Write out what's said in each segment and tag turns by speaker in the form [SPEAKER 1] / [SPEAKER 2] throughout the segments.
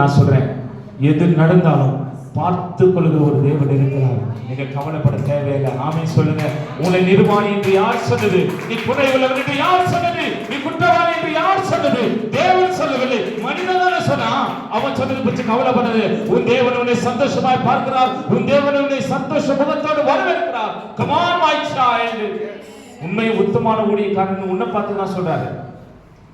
[SPEAKER 1] நான் சொல்றேன். எது நடந்தாலும் பார்த்து கொள்கிற ஒரு தேவன் இருக்கிறார். நீங்க கவலைப்பட தேவையில்லை. ஆமே சொல்லுங்க. உன்னை நிர்வாணி என்று யார் சொன்னது? நீ குறை உள்ளவன் என்று யார் சொன்னது? நீ குற்றவாளி என்று யார் சொன்னது? தேவன் சொல்லவில்லை. மனிதன் தானே சொன்னா அவன் சொன்னது பற்றி கவலைப்படாது. உன் தேவன் உன்னை சந்தோஷமாய் பார்க்கிறார். உன் தேவன் உன்னை சந்தோஷ முகத்தோடு வரவேற்கிறார். கமான் வாய்ச்சா என்று உண்மை உத்தமான ஊழியக்காரன் உன்னை பார்த்து நான் சொல்றாரு.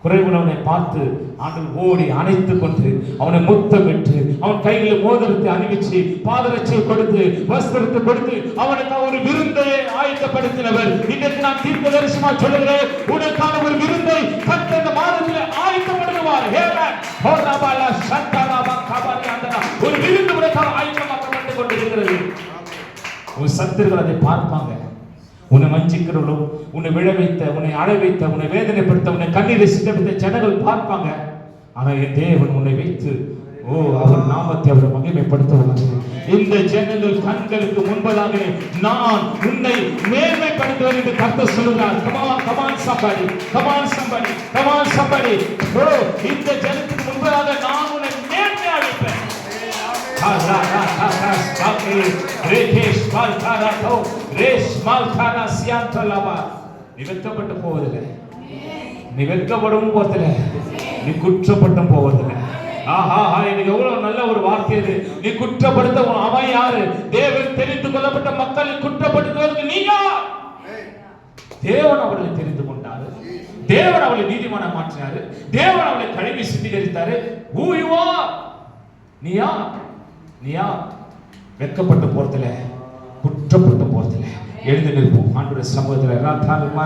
[SPEAKER 1] குறைவுள்ளவனை பார்த்து ஆண்டவர் ஓடி அணைத்துக் கொண்டு அவனை முத்தமிட்டு அவன் கைகளில் மோதிரத்தை அணிவிச்சு பாதரட்சியை கொடுத்து வஸ்திரத்தை கொடுத்து அவனுக்கு ஒரு விருந்தை ஆயத்தப்படுத்தினவர். இன்றைக்கு நான் தீர்க்க தரிசனமா சொல்லுகிறேன் உனக்கான ஒரு விருந்தை கத்த இந்த மாதத்தில் ஆயத்தப்படுத்துவார். ஒரு விருந்து உனக்காக ஆயத்தமாக்கப்பட்டு கொண்டிருக்கிறது. உன் சத்துருகள் அதை பார்ப்பாங்க. உன்னை வஞ்சிக்கிறவளும் உன்னை விழ வைத்த உன்னை அழ வைத்த உன்னை வேதனைப்படுத்த உன்னை கண்ணீரை சிந்த ஜனங்கள் பார்ப்பாங்க. ஆனால் என் தேவன் உன்னை வைத்து ஓ அவர் நாமத்தை அவர் மகிமைப்படுத்துவார். இந்த ஜனங்கள் கண்களுக்கு முன்பதாக நான் உன்னை மேன்மைப்படுத்துவேன் என்று கருத்து சொல்லுகிறார். Come on come on somebody come on somebody come on somebody ஓ இந்த ஜனத்துக்கு முன்பதாக நான் உன்னை மேன்மை அளிப்பேன் நீ வெட்கப்பட்டு போவதில்லை நீ வெட்கப்படவும் போவதில்லை. நீ குற்றப்பட்டும் போவதில்லை. ஆஹா எனக்கு எவ்வளவு நல்ல ஒரு வார்த்தை இது. நீ குற்றப்படுத்த உன் அவன் யாரு? தேவன் தெரிந்து கொள்ளப்பட்ட மக்களை குற்றப்படுத்துவதற்கு நீ யார்? தேவன் அவர்களை தெரிந்து கொண்டாரு. தேவன் அவளை நீதிமான மாற்றினாரு. தேவன் அவளை கழுவி சுத்திகரித்தாரு. Who நீயா நீயா வெட்கப்பட்டு போறதுல குற்றப்பட்டு போறதில்ல. எழுந்து நிற்போம். ஆண்டுடைய சமூகத்தில் எல்லாத்தாலும்